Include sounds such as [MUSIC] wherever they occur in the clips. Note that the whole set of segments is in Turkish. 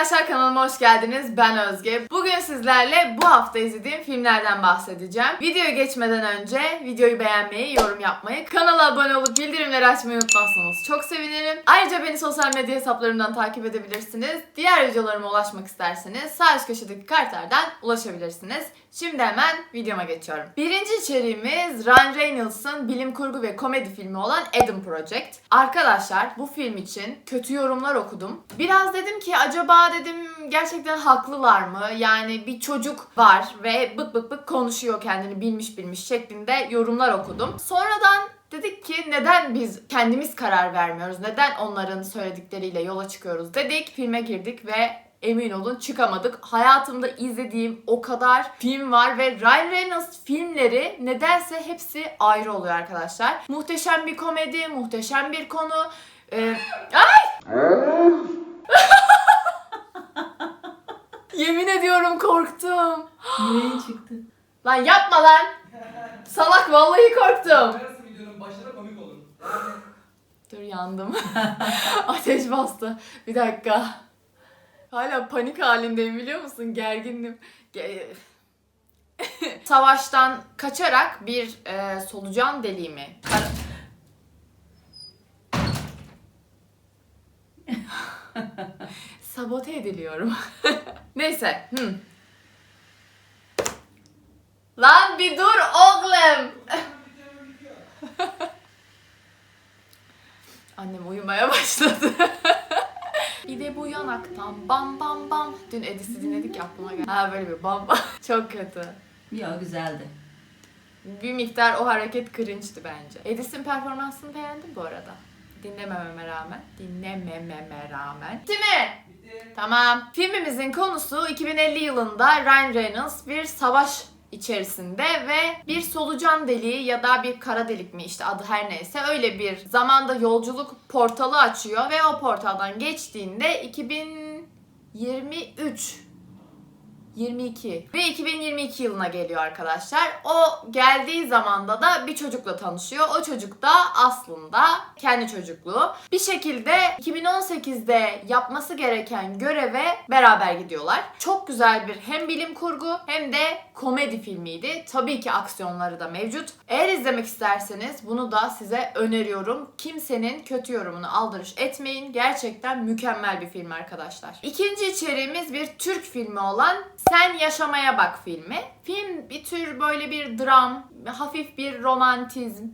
arkadaşlar kanalıma hoş geldiniz. Ben Özge. Bugün sizlerle bu hafta izlediğim filmlerden bahsedeceğim. Videoya geçmeden önce videoyu beğenmeyi, yorum yapmayı, kanala abone olup bildirimleri açmayı unutmazsanız çok sevinirim. Ayrıca beni sosyal medya hesaplarımdan takip edebilirsiniz. Diğer videolarıma ulaşmak isterseniz sağ üst köşedeki kartlardan ulaşabilirsiniz. Şimdi hemen videoma geçiyorum. Birinci içeriğimiz Ryan Reynolds'ın bilim kurgu ve komedi filmi olan Adam Project. Arkadaşlar bu film için kötü yorumlar okudum. Biraz dedim ki acaba dedim gerçekten haklılar mı? Yani bir çocuk var ve bık bık bık konuşuyor kendini bilmiş bilmiş şeklinde yorumlar okudum. Sonradan Dedik ki neden biz kendimiz karar vermiyoruz? Neden onların söyledikleriyle yola çıkıyoruz dedik. Filme girdik ve emin olun çıkamadık. Hayatımda izlediğim o kadar film var ve Ryan Reynolds filmleri nedense hepsi ayrı oluyor arkadaşlar. Muhteşem bir komedi, muhteşem bir konu. Ee, ay! [LAUGHS] Yemin ediyorum korktum. Nereye çıktı? Lan yapma lan. Salak vallahi korktum. Videonun başına komik olur. Dur yandım. [LAUGHS] Ateş bastı. Bir dakika. Hala panik halindeyim biliyor musun? Gergindim. Ge- [LAUGHS] Savaştan kaçarak bir e, solucan deliğimi. Kar- [LAUGHS] Sabote ediliyorum. [LAUGHS] Neyse. Hmm. Lan bir dur oğlum. Annem uyumaya başladı. Yanaktan bam bam bam. Dün Edis'i dinledik ya aklıma geldi. Ha böyle bir bam bam. [LAUGHS] Çok kötü. Ya güzeldi. Bir miktar o hareket cringe'ti bence. Edis'in performansını beğendim bu arada. Dinlemememe rağmen. Dinlemememe rağmen. Değil mi? Bitti. Tamam. Filmimizin konusu 2050 yılında Ryan Reynolds bir savaş içerisinde ve bir solucan deliği ya da bir kara delik mi işte adı her neyse öyle bir zamanda yolculuk portalı açıyor ve o portaldan geçtiğinde 2023 22 ve 2022 yılına geliyor arkadaşlar. O geldiği zamanda da bir çocukla tanışıyor. O çocuk da aslında kendi çocukluğu. Bir şekilde 2018'de yapması gereken göreve beraber gidiyorlar. Çok güzel bir hem bilim kurgu hem de komedi filmiydi. Tabii ki aksiyonları da mevcut. Eğer izlemek isterseniz bunu da size öneriyorum. Kimsenin kötü yorumunu aldırış etmeyin. Gerçekten mükemmel bir film arkadaşlar. İkinci içeriğimiz bir Türk filmi olan Sen Yaşamaya Bak filmi. Film bir tür böyle bir dram, hafif bir romantizm,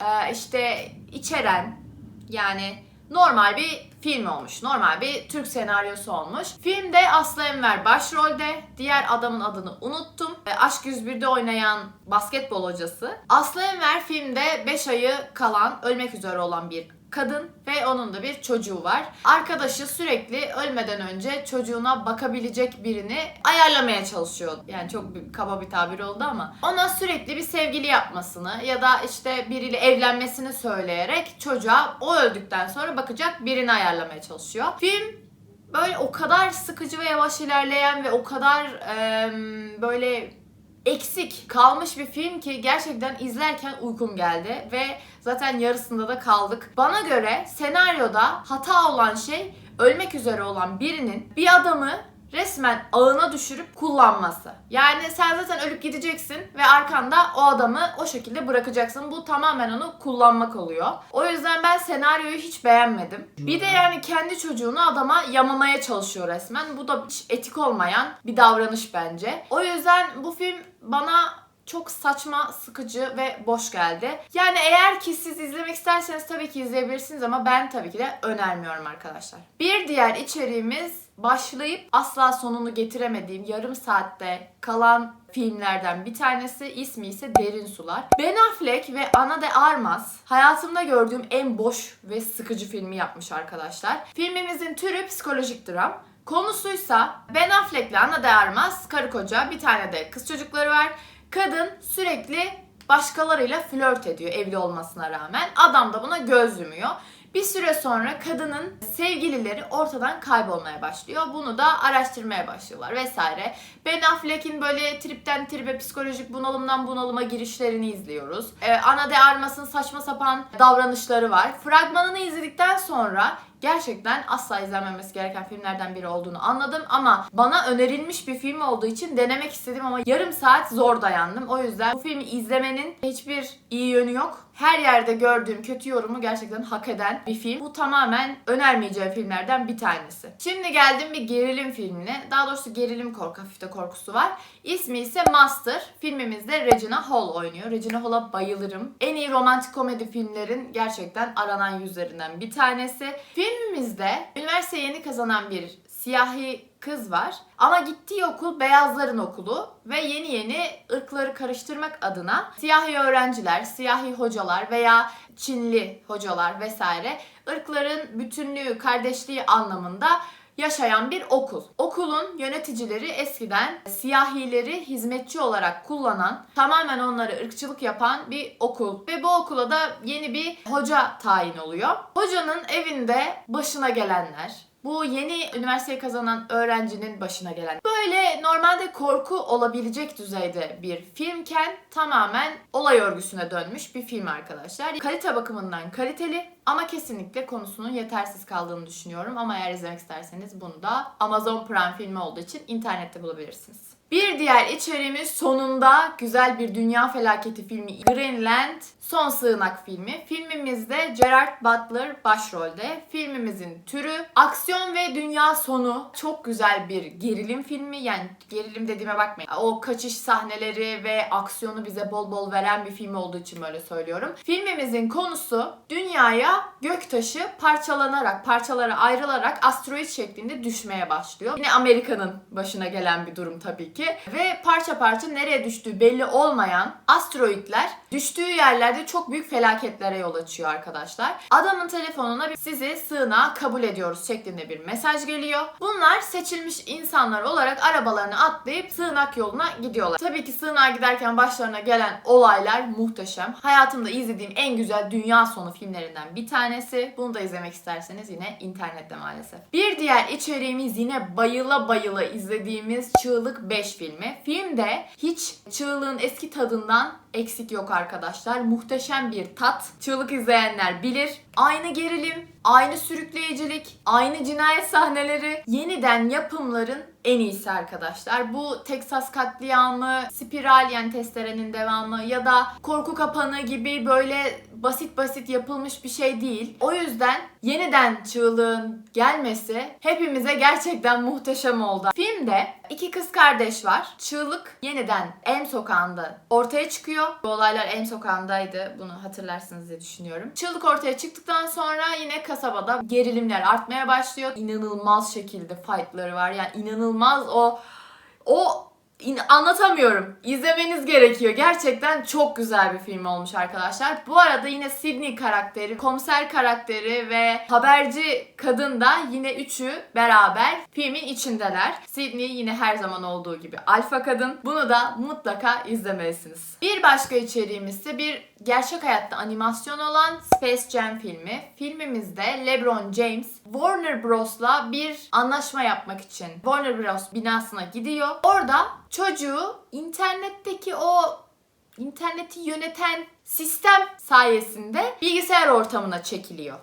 e, işte içeren yani normal bir film olmuş. Normal bir Türk senaryosu olmuş. Filmde Aslı Enver başrolde. Diğer adamın adını unuttum. E, Aşk 101'de oynayan basketbol hocası. Aslı Enver filmde 5 ayı kalan, ölmek üzere olan bir kadın ve onun da bir çocuğu var. Arkadaşı sürekli ölmeden önce çocuğuna bakabilecek birini ayarlamaya çalışıyor. Yani çok bir, kaba bir tabir oldu ama ona sürekli bir sevgili yapmasını ya da işte biriyle evlenmesini söyleyerek çocuğa o öldükten sonra bakacak birini ayarlamaya çalışıyor. Film böyle o kadar sıkıcı ve yavaş ilerleyen ve o kadar em, böyle eksik kalmış bir film ki gerçekten izlerken uykum geldi ve zaten yarısında da kaldık. Bana göre senaryoda hata olan şey ölmek üzere olan birinin bir adamı resmen ağına düşürüp kullanması. Yani sen zaten ölüp gideceksin ve arkanda o adamı o şekilde bırakacaksın. Bu tamamen onu kullanmak oluyor. O yüzden ben senaryoyu hiç beğenmedim. Bir de yani kendi çocuğunu adama yamamaya çalışıyor resmen. Bu da hiç etik olmayan bir davranış bence. O yüzden bu film bana çok saçma, sıkıcı ve boş geldi. Yani eğer ki siz izlemek isterseniz tabii ki izleyebilirsiniz ama ben tabii ki de önermiyorum arkadaşlar. Bir diğer içeriğimiz başlayıp asla sonunu getiremediğim yarım saatte kalan filmlerden bir tanesi. ismi ise Derin Sular. Ben Affleck ve Ana de Armas hayatımda gördüğüm en boş ve sıkıcı filmi yapmış arkadaşlar. Filmimizin türü psikolojik dram. Konusuysa Ben Affleck ile Ana de Armas karı koca bir tane de kız çocukları var. Kadın sürekli başkalarıyla flört ediyor evli olmasına rağmen. Adam da buna göz yumuyor. Bir süre sonra kadının sevgilileri ortadan kaybolmaya başlıyor. Bunu da araştırmaya başlıyorlar vesaire. Ben Affleck'in böyle tripten tribe psikolojik bunalımdan bunalıma girişlerini izliyoruz. Ee, Ana de Armas'ın saçma sapan davranışları var. Fragmanını izledikten sonra gerçekten asla izlenmemesi gereken filmlerden biri olduğunu anladım ama bana önerilmiş bir film olduğu için denemek istedim ama yarım saat zor dayandım. O yüzden bu filmi izlemenin hiçbir iyi yönü yok. Her yerde gördüğüm kötü yorumu gerçekten hak eden bir film. Bu tamamen önermeyeceğim filmlerden bir tanesi. Şimdi geldim bir gerilim filmine. Daha doğrusu gerilim korku, hafif de korkusu var. İsmi ise Master. Filmimizde Regina Hall oynuyor. Regina Hall'a bayılırım. En iyi romantik komedi filmlerin gerçekten aranan yüzlerinden bir tanesi. Filmimizde üniversite yeni kazanan bir siyahi kız var. Ama gittiği okul beyazların okulu ve yeni yeni ırkları karıştırmak adına siyahi öğrenciler, siyahi hocalar veya Çinli hocalar vesaire ırkların bütünlüğü, kardeşliği anlamında yaşayan bir okul. Okulun yöneticileri eskiden siyahileri hizmetçi olarak kullanan, tamamen onları ırkçılık yapan bir okul. Ve bu okula da yeni bir hoca tayin oluyor. Hocanın evinde başına gelenler, bu yeni üniversiteyi kazanan öğrencinin başına gelen. Böyle normalde korku olabilecek düzeyde bir filmken tamamen olay örgüsüne dönmüş bir film arkadaşlar. Kalite bakımından kaliteli ama kesinlikle konusunun yetersiz kaldığını düşünüyorum. Ama eğer izlemek isterseniz bunu da Amazon Prime filmi olduğu için internette bulabilirsiniz. Bir diğer içeriğimiz sonunda güzel bir dünya felaketi filmi Greenland Son Sığınak filmi. Filmimizde Gerard Butler başrolde. Filmimizin türü aksiyon ve dünya sonu. Çok güzel bir gerilim filmi. Yani gerilim dediğime bakmayın. O kaçış sahneleri ve aksiyonu bize bol bol veren bir film olduğu için böyle söylüyorum. Filmimizin konusu dünyaya göktaşı parçalanarak, parçalara ayrılarak asteroid şeklinde düşmeye başlıyor. Yine Amerika'nın başına gelen bir durum tabii ki. Ve parça parça nereye düştüğü belli olmayan asteroidler düştüğü yerlerde çok büyük felaketlere yol açıyor arkadaşlar. Adamın telefonuna bir sizi sığınağa kabul ediyoruz şeklinde bir mesaj geliyor. Bunlar seçilmiş insanlar olarak arabalarını atlayıp sığınak yoluna gidiyorlar. Tabii ki sığınağa giderken başlarına gelen olaylar muhteşem. Hayatımda izlediğim en güzel dünya sonu filmlerinden bir tanesi. Bunu da izlemek isterseniz yine internette maalesef. Bir diğer içeriğimiz yine bayıla bayıla izlediğimiz Çığlık 5 filmi. Filmde hiç çığlığın eski tadından eksik yok arkadaşlar. Muhteşem bir tat. Çığlık izleyenler bilir. Aynı gerilim, aynı sürükleyicilik, aynı cinayet sahneleri, yeniden yapımların en iyisi arkadaşlar. Bu Texas katliamı, spiral yani testerenin devamı ya da korku kapanı gibi böyle basit basit yapılmış bir şey değil. O yüzden yeniden çığlığın gelmesi hepimize gerçekten muhteşem oldu. Filmde iki kız kardeş var. Çığlık yeniden Elm sokağında ortaya çıkıyor. Bu olaylar Elm sokağındaydı. Bunu hatırlarsınız diye düşünüyorum. Çığlık ortaya çıktıktan sonra yine kasabada gerilimler artmaya başlıyor. İnanılmaz şekilde fightları var. Yani inanılmaz o o anlatamıyorum. İzlemeniz gerekiyor. Gerçekten çok güzel bir film olmuş arkadaşlar. Bu arada yine Sydney karakteri, komiser karakteri ve haberci kadın da yine üçü beraber filmin içindeler. Sydney yine her zaman olduğu gibi alfa kadın. Bunu da mutlaka izlemelisiniz. Bir başka içeriğimiz ise bir gerçek hayatta animasyon olan Space Jam filmi. Filmimizde LeBron James Warner Bros'la bir anlaşma yapmak için Warner Bros binasına gidiyor. Orada çocuğu internetteki o interneti yöneten sistem sayesinde bilgisayar ortamına çekiliyor.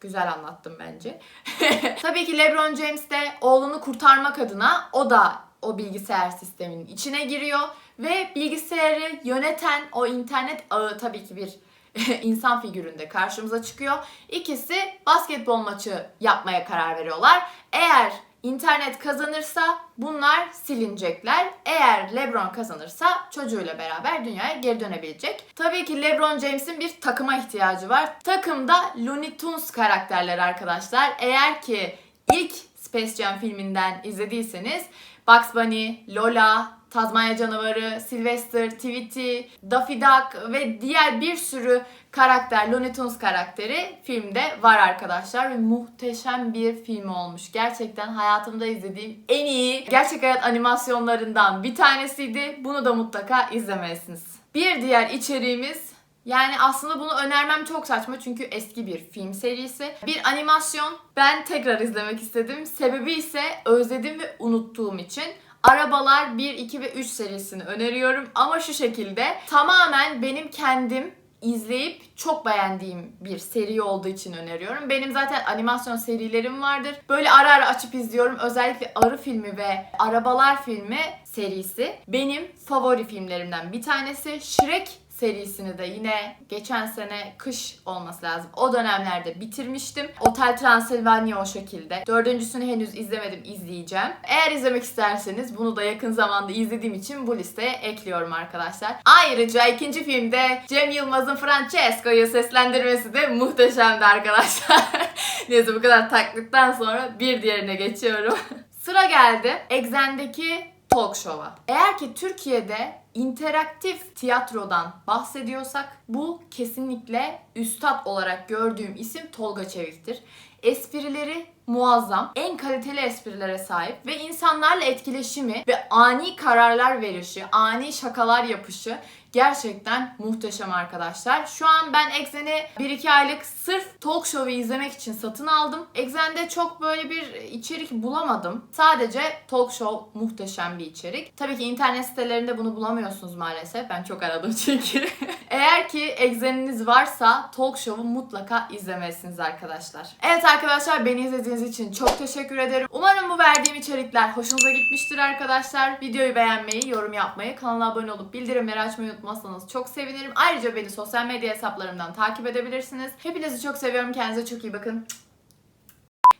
Güzel anlattım bence. [LAUGHS] Tabii ki LeBron James de oğlunu kurtarmak adına o da o bilgisayar sisteminin içine giriyor ve bilgisayarı yöneten o internet ağı tabii ki bir [LAUGHS] insan figüründe karşımıza çıkıyor. İkisi basketbol maçı yapmaya karar veriyorlar. Eğer internet kazanırsa bunlar silinecekler. Eğer LeBron kazanırsa çocuğuyla beraber dünyaya geri dönebilecek. Tabii ki LeBron James'in bir takıma ihtiyacı var. Takımda Looney Tunes karakterleri arkadaşlar. Eğer ki ilk Space Jam filminden izlediyseniz Bugs Bunny, Lola, Tazmanya Canavarı, Sylvester, Tweety, Daffy Duck ve diğer bir sürü karakter, Looney Tunes karakteri filmde var arkadaşlar ve muhteşem bir film olmuş. Gerçekten hayatımda izlediğim en iyi gerçek hayat animasyonlarından bir tanesiydi. Bunu da mutlaka izlemelisiniz. Bir diğer içeriğimiz yani aslında bunu önermem çok saçma çünkü eski bir film serisi. Bir animasyon ben tekrar izlemek istedim. Sebebi ise özledim ve unuttuğum için. Arabalar 1, 2 ve 3 serisini öneriyorum ama şu şekilde tamamen benim kendim izleyip çok beğendiğim bir seri olduğu için öneriyorum. Benim zaten animasyon serilerim vardır. Böyle ara ara açıp izliyorum. Özellikle Arı filmi ve Arabalar filmi serisi benim favori filmlerimden bir tanesi. Shrek serisini de yine geçen sene kış olması lazım. O dönemlerde bitirmiştim. Otel Transylvania o şekilde. Dördüncüsünü henüz izlemedim, izleyeceğim. Eğer izlemek isterseniz bunu da yakın zamanda izlediğim için bu listeye ekliyorum arkadaşlar. Ayrıca ikinci filmde Cem Yılmaz'ın Francesco'yu seslendirmesi de muhteşemdi arkadaşlar. [LAUGHS] Neyse bu kadar taklitten sonra bir diğerine geçiyorum. [LAUGHS] Sıra geldi Exxen'deki talk show'a. Eğer ki Türkiye'de interaktif tiyatrodan bahsediyorsak bu kesinlikle üstad olarak gördüğüm isim Tolga Çevik'tir. Esprileri muazzam, en kaliteli esprilere sahip ve insanlarla etkileşimi ve ani kararlar verişi, ani şakalar yapışı gerçekten muhteşem arkadaşlar. Şu an ben Exxen'i 1-2 aylık sırf talk show'u izlemek için satın aldım. Exxen'de çok böyle bir içerik bulamadım. Sadece talk show muhteşem bir içerik. Tabii ki internet sitelerinde bunu bulamıyorsunuz maalesef. Ben çok aradım [LAUGHS] çünkü. Eğer ki Exxen'iniz varsa talk show'u mutlaka izlemelisiniz arkadaşlar. Evet arkadaşlar beni izlediğiniz için çok teşekkür ederim. Umarım bu verdiğim içerikler hoşunuza gitmiştir arkadaşlar. Videoyu beğenmeyi, yorum yapmayı, kanala abone olup bildirimleri açmayı unutmazsanız çok sevinirim. Ayrıca beni sosyal medya hesaplarımdan takip edebilirsiniz. Hepinizi çok seviyorum. Kendinize çok iyi bakın.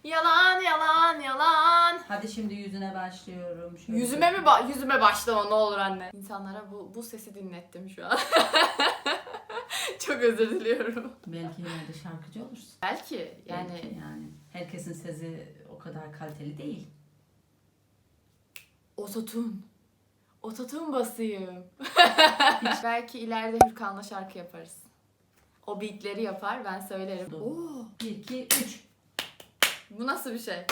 Yalan yalan yalan. Hadi şimdi yüzüne başlıyorum. Şöyle. Yüzüme mi ba- yüzüme başlama ne olur anne. İnsanlara bu bu sesi dinlettim şu an. [LAUGHS] çok özür diliyorum. Belki yine de şarkıcı olursun. Belki yani Belki yani. Herkesin sesi o kadar kaliteli değil. ototun. Ototun basayım. [LAUGHS] Belki ileride Hürkan'la şarkı yaparız. O beatleri yapar ben söylerim. Oo, 1, 2, 3. bu nasıl bir şey?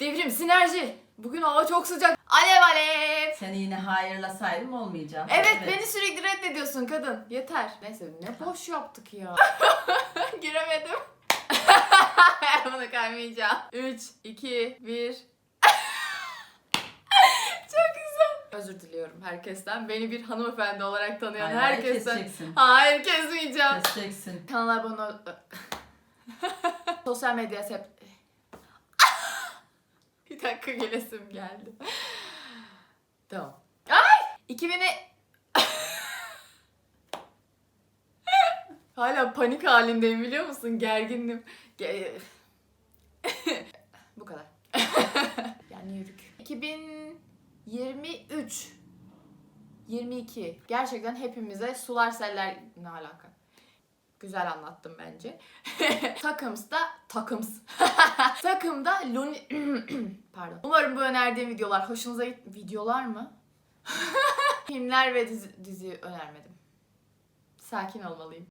Devrim sinerji. Bugün hava çok sıcak. Alev alev. Seni yine hayırlasaydım olmayacak. Evet, beni sürekli reddediyorsun kadın. Yeter. Neyse ne boş yaptık ya. [LAUGHS] Giremedim. [LAUGHS] Bunu kaymayacağım. 3, 2, 1. Çok güzel. Özür diliyorum herkesten. Beni bir hanımefendi olarak tanıyan Hayır, hayır, herkesten. keseceksin. Hayır kesmeyeceğim. Keseceksin. Kanala abone. [LAUGHS] Sosyal medya hesap. [LAUGHS] bir dakika gelesim geldi. tamam. Ay! 2000'e... [LAUGHS] Hala panik halindeyim biliyor musun? Gergindim. Ge- Bu kadar. yani yürük. 2023 22. Gerçekten hepimize sular seller ne alaka? Güzel anlattım bence. [LAUGHS] Takıms'da takıms. [LAUGHS] Takımda Luni... [CLEARS THROAT] Pardon. Umarım bu önerdiğim videolar hoşunuza git... Videolar mı? [LAUGHS] Filmler ve dizi, dizi önermedim. Sakin olmalıyım.